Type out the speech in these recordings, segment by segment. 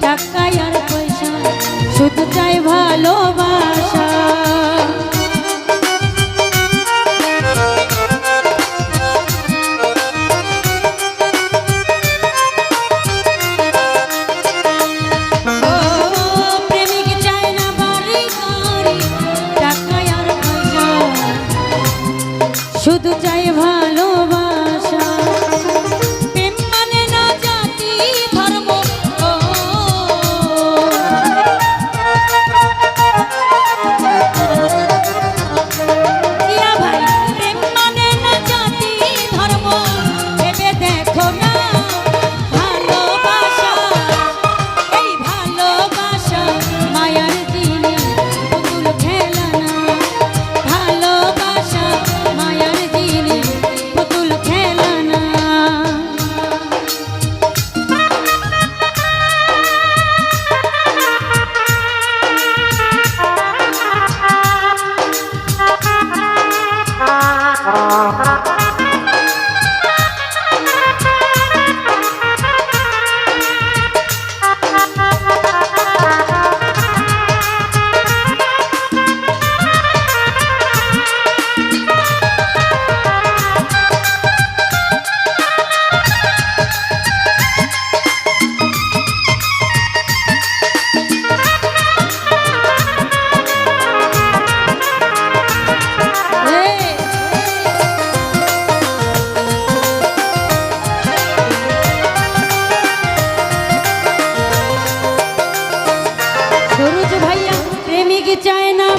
টাকা আর পয়সা শুধু চাই ভালোবাসা।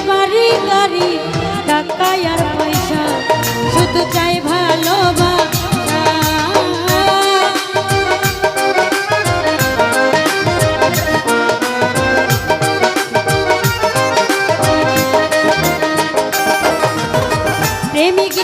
বাড়ি গাড়ি টাকায় আর পয়সা। শুধু চাই ভালোবাসা। প্রেমিক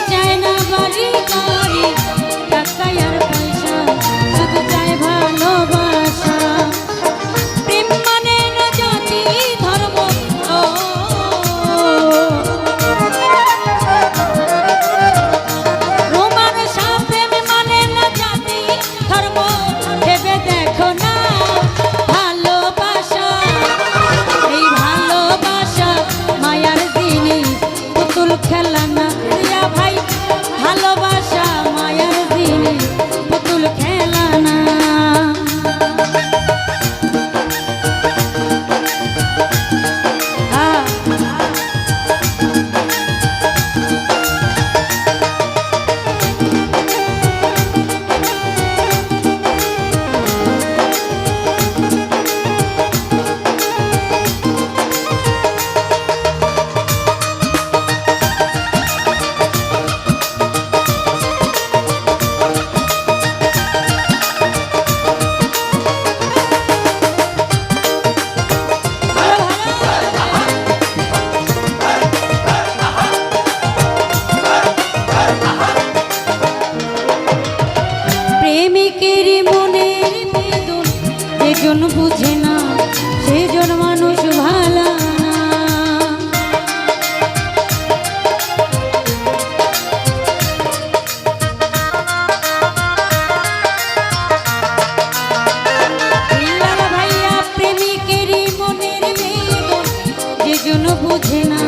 সেজন বুঝে না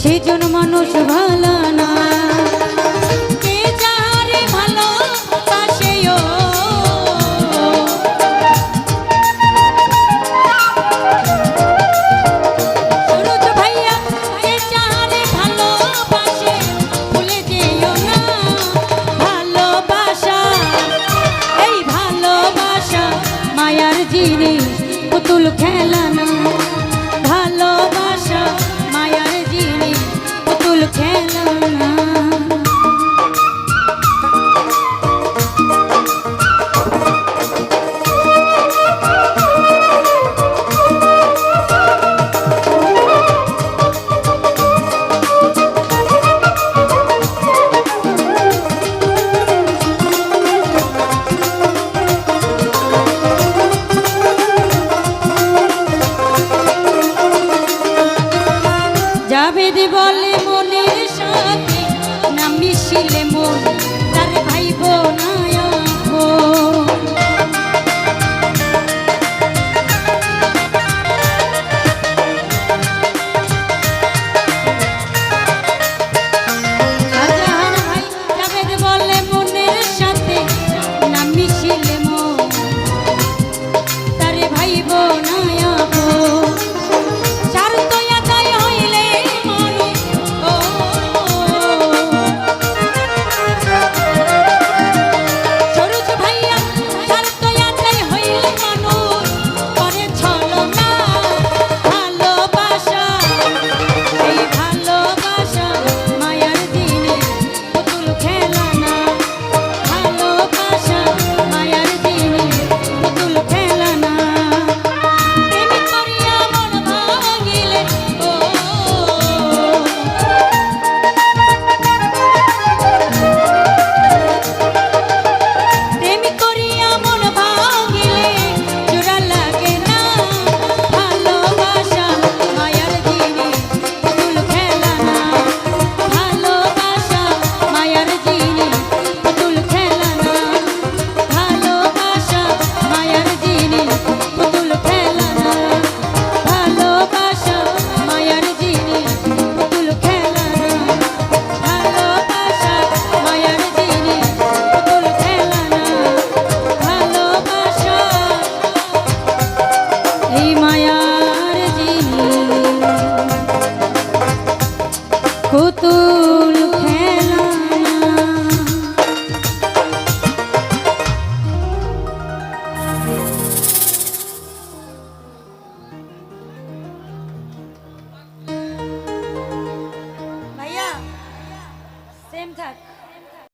সেজন মানুষ ভালো না।